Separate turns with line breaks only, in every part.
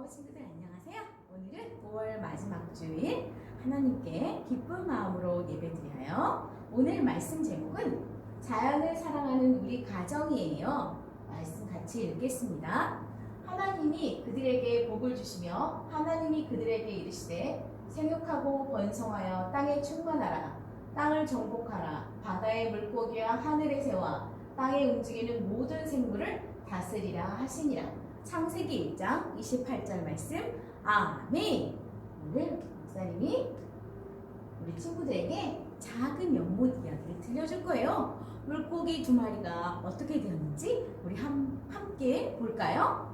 어, 친구들 안녕하세요. 오늘은 5월 마지막 주일 하나님께 기쁜 마음으로 예배드려요. 오늘 말씀 제목은 자연을 사랑하는 우리 가정이에요. 말씀 같이 읽겠습니다. 하나님이 그들에게 복을 주시며 하나님이 그들에게 이르시되 생육하고 번성하여 땅에 충만하라 땅을 정복하라 바다의 물고기와 하늘의 새와 땅에 움직이는 모든 생물을 다스리라 하시니라 창세기 1장 28절 말씀. 아멘. 오늘 목사님이 우리 친구들에게 작은 연못 이야기를 들려줄 거예요. 물고기 두 마리가 어떻게 되었는지 우리 함, 함께 볼까요?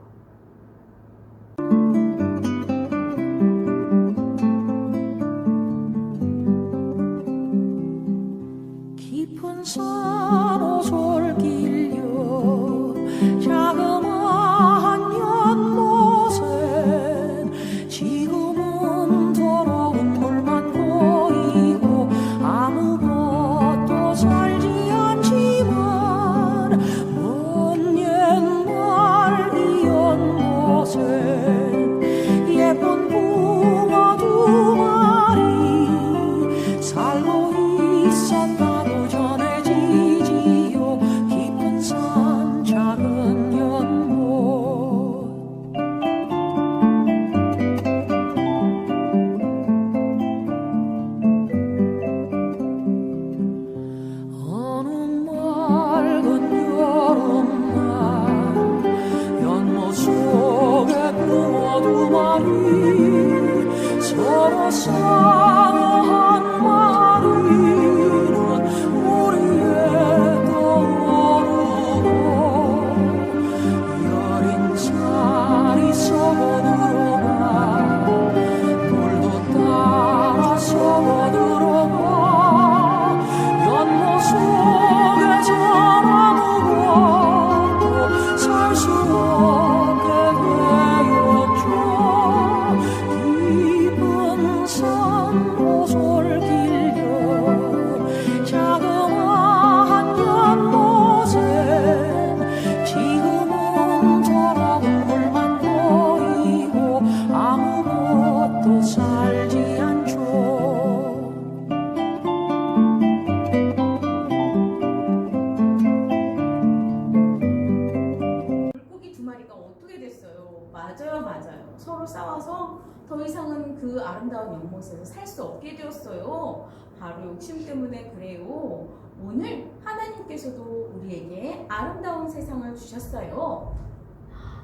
바로 욕심 때문에 그래요. 오늘 하나님께서도 우리에게 아름다운 세상을 주셨어요.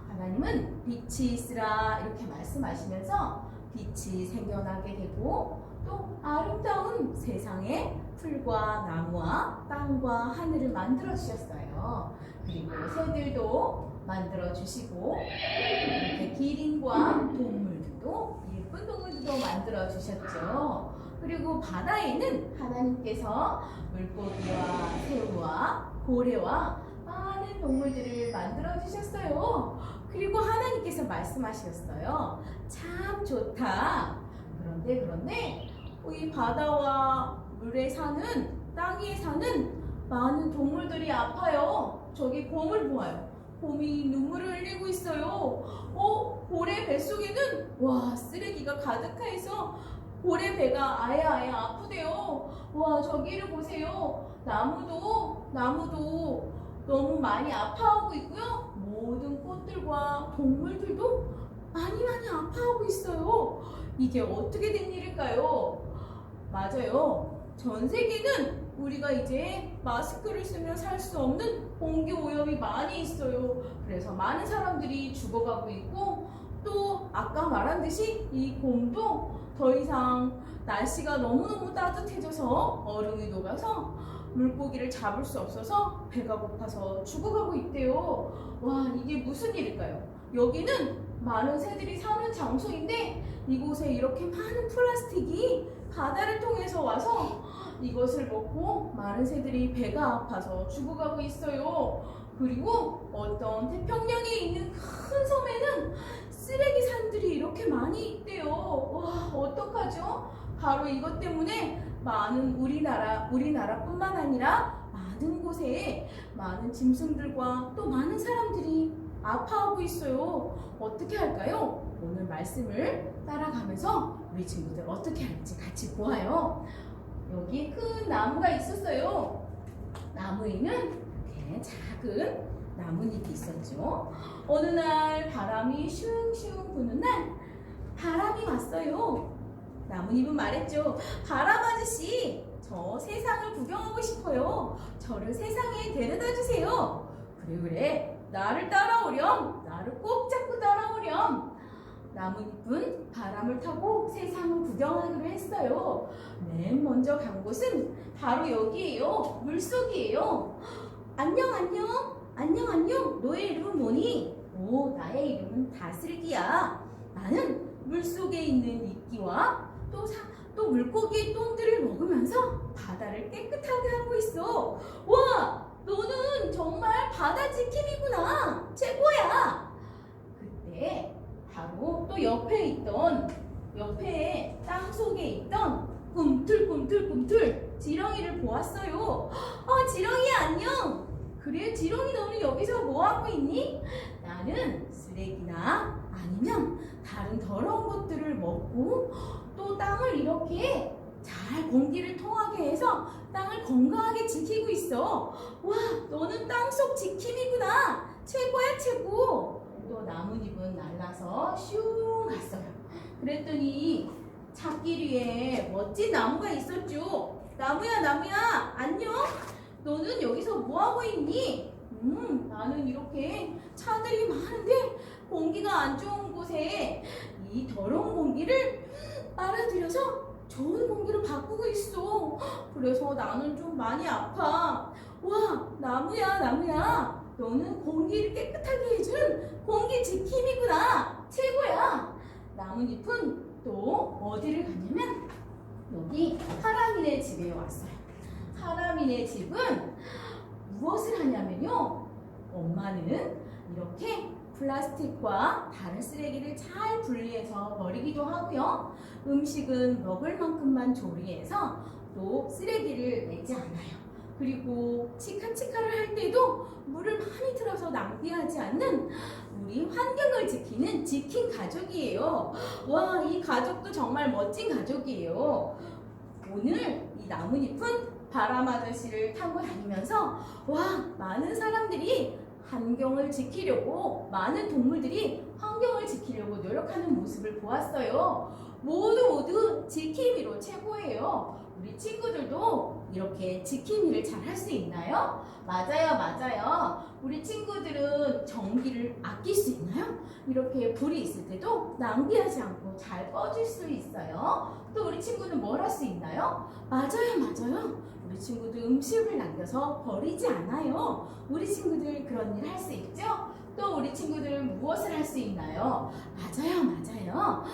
하나님은 빛이 있으라 이렇게 말씀하시면서 빛이 생겨나게 되고 또 아름다운 세상에 풀과 나무와 땅과 하늘을 만들어 주셨어요. 그리고 새들도 만들어 주시고 이렇게 기린과 동물들도 예쁜 동물들도 만들어 주셨죠. 그리고 바다에는 하나님께서 물고기와 새우와 고래와 많은 동물들을 만들어 주셨어요. 그리고 하나님께서 말씀하셨어요. 참 좋다. 그런데 그런데 이 바다와 물에 사는 땅 위에 사는 많은 동물들이 아파요. 저기 곰을 보아요. 곰이 눈물을 흘리고 있어요. 어, 고래 뱃속에는 와 쓰레기가 가득해서 고래 배가 아예 아예 아프대요. 와 저기를 보세요. 나무도 나무도 너무 많이 아파하고 있고요. 모든 꽃들과 동물들도 많이 많이 아파하고 있어요. 이게 어떻게 된 일일까요? 맞아요. 전 세계는 우리가 이제 마스크를 쓰며 살 수 없는 공기 오염이 많이 있어요. 그래서 많은 사람들이 죽어가고 있고 또 아까 말한 듯이 이 곰도 더 이상 날씨가 너무너무 따뜻해져서 얼음이 녹아서 물고기를 잡을 수 없어서 배가 고파서 죽어가고 있대요. 와, 이게 무슨 일일까요? 여기는 많은 새들이 사는 장소인데 이곳에 이렇게 많은 플라스틱이 바다를 통해서 와서 이것을 먹고 많은 새들이 배가 아파서 죽어가고 있어요. 그리고 어떤 태평양에 있는 큰 섬에는 쓰레기 산들이 이렇게 많이 있대요. 와, 어떡하죠? 바로 이것 때문에 많은 우리나라, 우리나라뿐만 아니라 많은 곳에 많은 짐승들과 또 많은 사람들이 아파하고 있어요. 어떻게 할까요? 오늘 말씀을 따라가면서 우리 친구들 어떻게 할지 같이 보아요. 여기 큰 나무가 있었어요. 나무에는 작은 나뭇잎이 있었죠. 어느 날 바람이 슝슝 부는 날 바람이 왔어요. 나뭇잎은 말했죠. 바람 아저씨, 저 세상을 구경하고 싶어요. 저를 세상에 데려다 주세요. 그래 그래, 나를 따라오렴. 나를 꼭 잡고 따라오렴. 나뭇잎은 바람을 타고 세상을 구경하기로 했어요. 맨 먼저 간 곳은 바로 여기예요. 물속이에요. 안녕 안녕 안녕 안녕 너의 이름은 뭐니? 오 나의 이름은 다슬기야. 나는 물속에 있는 이끼와 또, 사, 또 물고기의 똥들을 먹으면서 바다를 깨끗하게 하고 있어. 와 너는 정말 바다 지킴이구나. 최고야. 그때 바로 또 옆에 있던 옆에 땅 속에 있던 꿈틀꿈틀꿈틀 지렁이를 보았어요. 아 지렁이 안녕. 그래 지렁이 너는 여기서 뭐 하고 있니? 나는 쓰레기나 아니면 다른 더러운 것들을 먹고 또 땅을 이렇게 잘 공기를 통하게 해서 땅을 건강하게 지키고 있어. 와 너는 땅속 지킴이구나. 최고야 최고. 또 나뭇잎은 날라서 슝 갔어요. 그랬더니 찾길 위해 멋진 나무가 있었죠. 나무야, 나무야, 안녕. 너는 여기서 뭐 하고 있니? 음, 나는 이렇게 차들이 많은데 공기가 안 좋은 곳에 이 더러운 공기를 빨아들여서 좋은 공기로 바꾸고 있어. 그래서 나는 좀 많이 아파. 와, 나무야, 나무야. 너는 공기를 깨끗하게 해준 공기 지킴이구나. 최고야. 나뭇잎은 또 어디를 갔냐면 여기 하람이네 집에 왔어요. 하람이네 집은 무엇을 하냐면요. 엄마는 이렇게 플라스틱과 다른 쓰레기를 잘 분리해서 버리기도 하고요. 음식은 먹을 만큼만 조리해서 또 쓰레기를 내지 않아요. 그리고 치카치카를 할 때도 물을 많이 틀어서 낭비하지 않는 우리 환경을 지키는 지킨 가족이에요. 와, 이 가족도 정말 멋진 가족이에요. 오늘 이 나뭇잎은 바람 아저씨를 타고 다니면서 와, 많은 사람들이 환경을 지키려고 많은 동물들이 환경을 지키려고 노력하는 모습을 보았어요. 모두 모두 지킴이로 최고예요. 우리 친구들도 이렇게 지킴이를 잘 할 수 있나요? 맞아요, 맞아요. 우리 친구들은 전기를 아낄 수 있나요? 이렇게 불이 있을 때도 낭비하지 않고 잘 꺼질 수 있어요. 또 우리 친구는 뭘 할 수 있나요? 맞아요, 맞아요. 우리 친구들 음식을 남겨서 버리지 않아요. 우리 친구들 그런 일 할 수 있죠? 또 우리 친구들은 무엇을 할 수 있나요? 맞아요, 맞아요.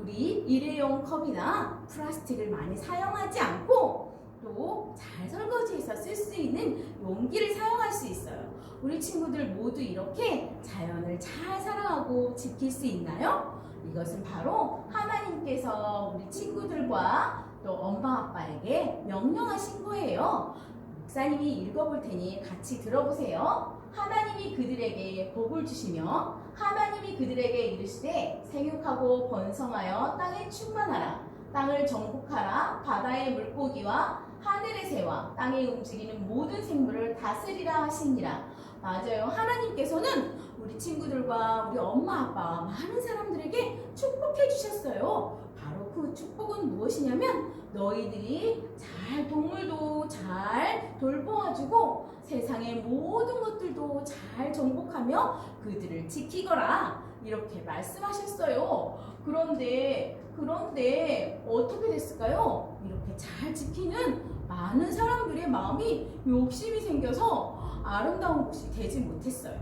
우리 일회용 컵이나 플라스틱을 많이 사용하지 않고 또 잘 설거지해서 쓸 수 있는 용기를 사용할 수 있어요. 우리 친구들 모두 이렇게 자연을 잘 사랑하고 지킬 수 있나요? 이것은 바로 하나님께서 우리 친구들과 또 엄마 아빠에게 명령하신 거예요. 목사님이 읽어볼 테니 같이 들어보세요. 하나님이 그들에게 복을 주시며 하나님이 그들에게 이르시되 생육하고 번성하여 땅에 충만하라. 땅을 정복하라. 바다의 물고기와 하늘의 새와 땅에 움직이는 모든 생물을 다스리라 하시니라. 맞아요. 하나님께서는 우리 친구들과 우리 엄마 아빠 많은 사람들에게 축복해 주셨어요 그 축복은 무엇이냐면 너희들이 잘 동물도 잘 돌보아주고 세상의 모든 것들도 잘 정복하며 그들을 지키거라 이렇게 말씀하셨어요. 그런데 그런데 어떻게 됐을까요? 이렇게 잘 지키는 많은 사람들의 마음이 욕심이 생겨서 아름다운 곳이 되지 못했어요.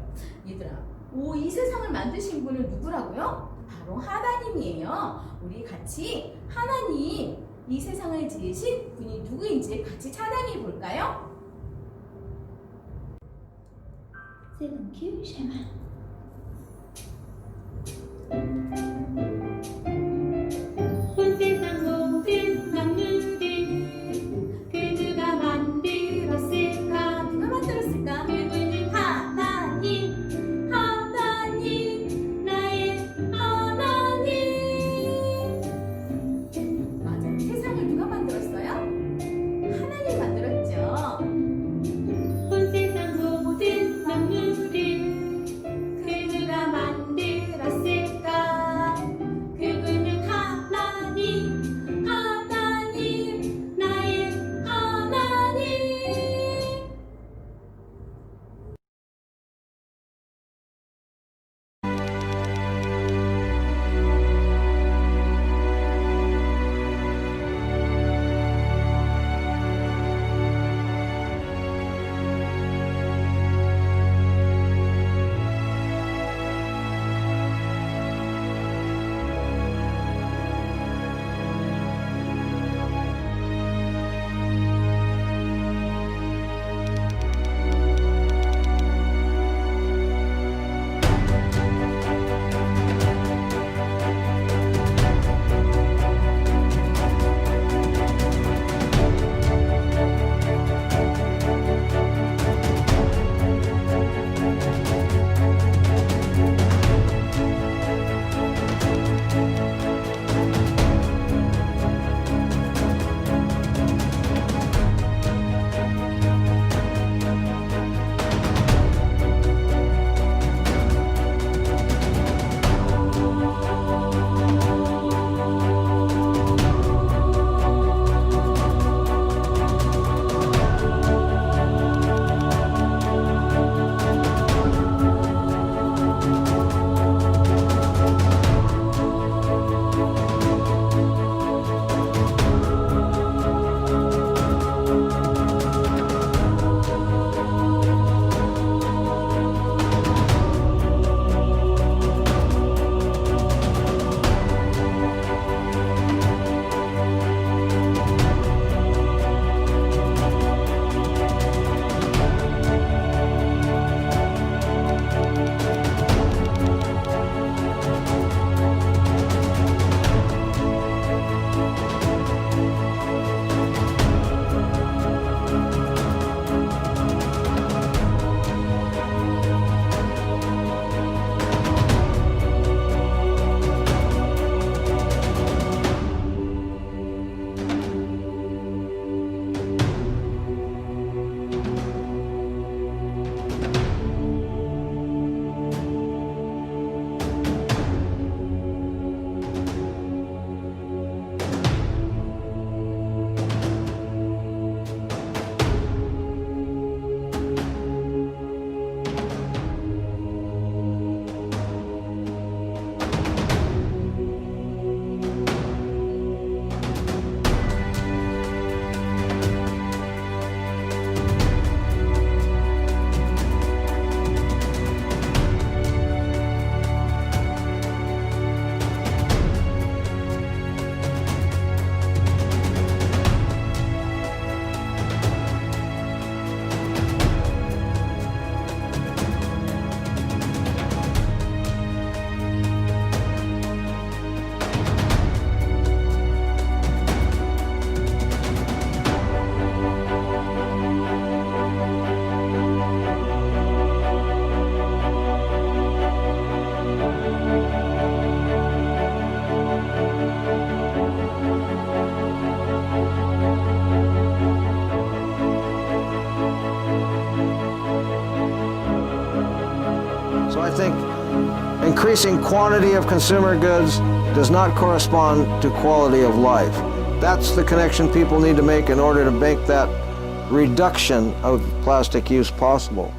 얘들아, 오, 이 세상을 만드신 분은 누구라고요? 바로 하나님이에요. 우리 같이 하나님 이 세상을 지으신 분이 누구인지 같이 찬양해 볼까요?
세븐큐 쉐마
increasing quantity of consumer goods does not correspond to quality of life. That's the connection people need to make in order to make that reduction of plastic use possible.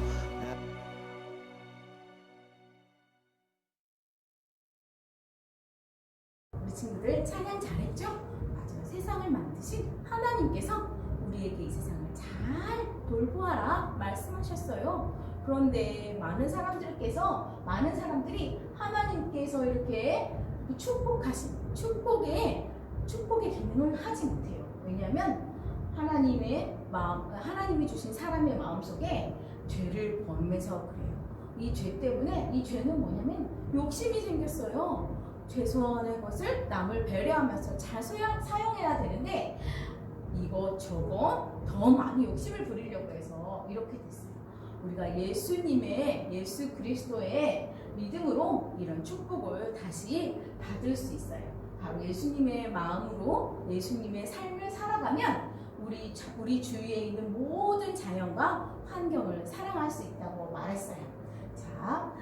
우리 친구들 찬양 잘했죠? 맞아요. 세상을 만드신 하나님께서 우리에게 이 세상을 잘 돌보아라 말씀하셨어요. 그런데 많은 사람들께서 많은 사람들이 하나님께서 이렇게 그 축복하신 축복의 축복의 기능을 하지 못해요. 왜냐하면 하나님의 마음 하나님이 주신 사람의 마음 속에 죄를 범해서 그래요. 이 죄 때문에 이 죄는 뭐냐면 욕심이 생겼어요. 최소한의 것을 남을 배려하면서 잘 소양, 사용해야 되는데 이거 저거 더 많이 욕심을 부리려고 해서 이렇게 됐어요. 우리가 예수님의 예수 그리스도의 믿음으로 이런 축복을 다시 받을 수 있어요. 바로 예수님의 마음으로 예수님의 삶을 살아가면 우리 자- 우리 주위에 있는 모든 자연과 환경을 사랑할 수 있다고 말했어요. 자,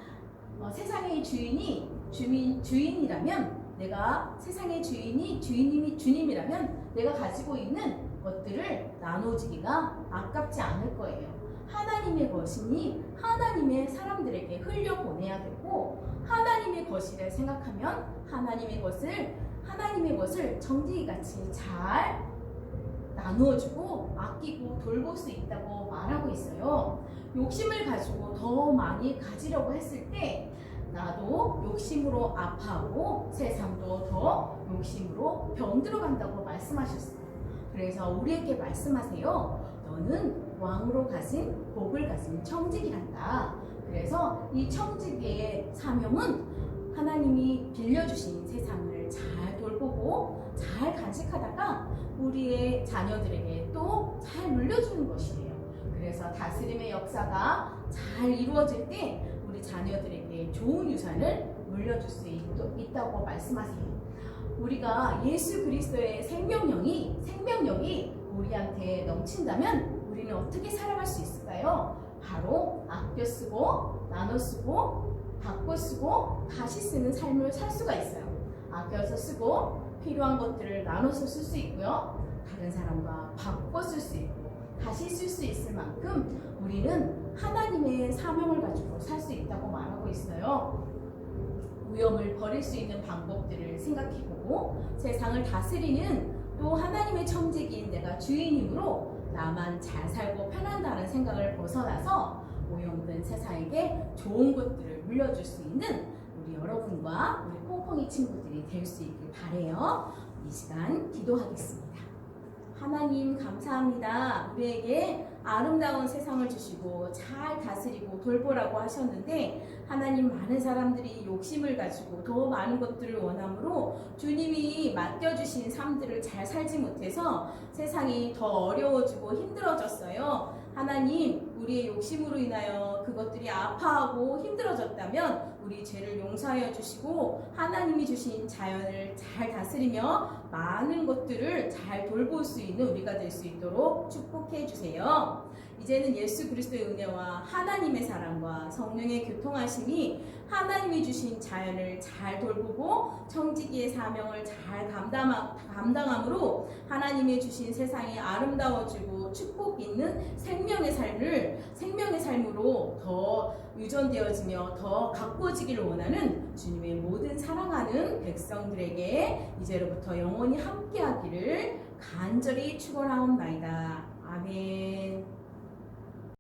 어, 세상의 주인이 주민 주인이라면 내가 세상의 주인이 주인님이 주님이라면 내가 가지고 있는 것들을 나눠주기가 아깝지 않을 거예요. 하나님의 것이니 하나님의 사람들에게 흘려 보내야 되고 하나님의 것이라 생각하면 하나님의 것을 하나님의 것을 정직이같이 잘 나누어주고 아끼고 돌볼 수 있다고 말하고 있어요. 욕심을 가지고 더 많이 가지려고 했을 때 나도 욕심으로 아파하고 세상도 더 욕심으로 병들어 간다고 말씀하셨어요. 그래서 우리에게 말씀하세요. 너는 왕으로 가진 복을 가진 청직이란다. 그래서 이 청직의 사명은 하나님이 빌려주신 세상을 잘 돌보고 잘 간직하다가 우리의 자녀들에게 또 잘 물려주는 것이에요. 그래서 다스림의 역사가 잘 이루어질 때 우리 자녀들에게 좋은 유산을 물려줄 수 있, 있다고 말씀하세요. 우리가 예수 그리스도의 생명력이 생명력이 우리한테 넘친다면 우리는 어떻게 살아갈 수 있을까요? 바로 아껴 쓰고 나눠 쓰고 바꿔 쓰고 다시 쓰는 삶을 살 수가 있어요. 아껴서 쓰고 필요한 것들을 나눠서 쓸 수 있고요. 다른 사람과 바꿔 쓸 수 있고 다시 쓸 수 있을 만큼 우리는 하나님의 사명을 가지고 살 수 있다고 말하고 있어요. 위험을 버릴 수 있는 방법들을 생각해보고 세상을 다스리는 또 하나님의 청직인 내가 주인이므로 나만 잘 살고 편한다는 생각을 벗어나서 오염된 세상에게 좋은 것들을 물려줄 수 있는 우리 여러분과 우리 콩콩이 친구들이 될 수 있길 바래요. 이 시간 기도하겠습니다. 하나님 감사합니다. 우리에게 아름다운 세상을 주시고 잘 다스리고 돌보라고 하셨는데 하나님 많은 사람들이 욕심을 가지고 더 많은 것들을 원함으로 주님이 맡겨주신 삶들을 잘 살지 못해서 세상이 더 어려워지고 힘들어졌어요. 하나님 우리의 욕심으로 인하여 그것들이 아파하고 힘들어졌다면 우리 죄를 용서하여 주시고 하나님이 주신 자연을 잘 다스리며 많은 것들을 잘 돌볼 수 있는 우리가 될 수 있도록 축복해 주세요. 이제는 예수 그리스도의 은혜와 하나님의 사랑과 성령의 교통하심이 하나님이 주신 자연을 잘 돌보고 청지기의 사명을 잘 감당하, 감당함으로 하나님이 주신 세상이 아름다워지고 축복 있는 생명의 삶을 생명의 삶으로 더 유전되어지며 더 가꾸어지기를 원하는 주님의 모든 사랑하는 백성들에게 이제로부터 영원히 함께하기를 간절히 축원하옵나이다.